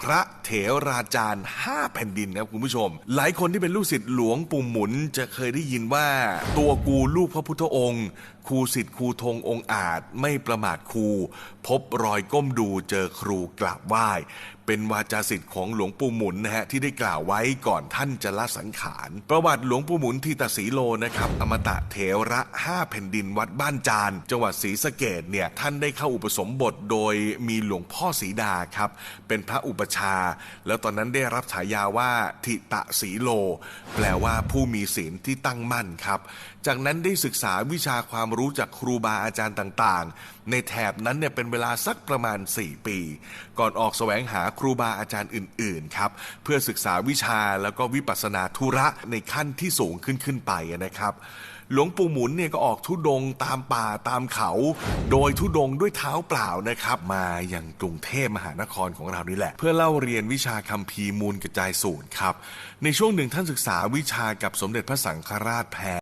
พระเถราจารย์ห้าแผ่นดินครับคุณผู้ชม หลายคนที่เป็นลูกศิษย์หลวงปู่หมุน จะเคยได้ยินว่า ตัวกูลูกพระพุทธองค์ครูสิทธิ์ครูธงองค์อาจไม่ประมาทครู พบรอยก้มดูเจอครูกราบไหว้ เป็นวาจาสิทธิ์ของหลวงปู่หมุนนะฮะที่ได้กล่าวไว้ก่อนท่านจะละสังขาร ประวัติหลวงปู่หมุนทีตสีโลนะครับอมตะเถระห้าแผ่นดินวัดบ้านจาน จังหวัดศรีสะเกดเนี่ยท่านได้เข้าอุปสมบทโดยมีหลวงพ่อศรีดาครับเป็นพระอุปชา แล้วตอนนั้นได้รับฉายาว่าทิตะสีโล แปลว่าผู้มีศีลที่ตั้งมั่นครับจากนั้นได้ศึกษาวิชาความรู้จากครูบาอาจารย์ต่างๆ ในแถบนั้นเนี่ยเป็นเวลาสักประมาณ 4 ปี ก่อนออกแสวงหาครูบาอาจารย์อื่น ๆ ครับ เพื่อศึกษาวิชาแล้วก็วิปัสสนาธุระในขั้นที่สูงขึ้นขึ้นไปนะครับหลวงปู่หมุนเนี่ยก็ออกทุดงตามป่าตามเขา โดยทุดงด้วยเท้าเปล่านะครับ มาอย่างกรุงเทพมหานครของเรานี่แหละ เพื่อเล่าเรียนวิชาคัมภีร์มูลกระจายสูตรครับ ในช่วงหนึ่งท่านศึกษาวิชากับสมเด็จพระสังฆราชแพร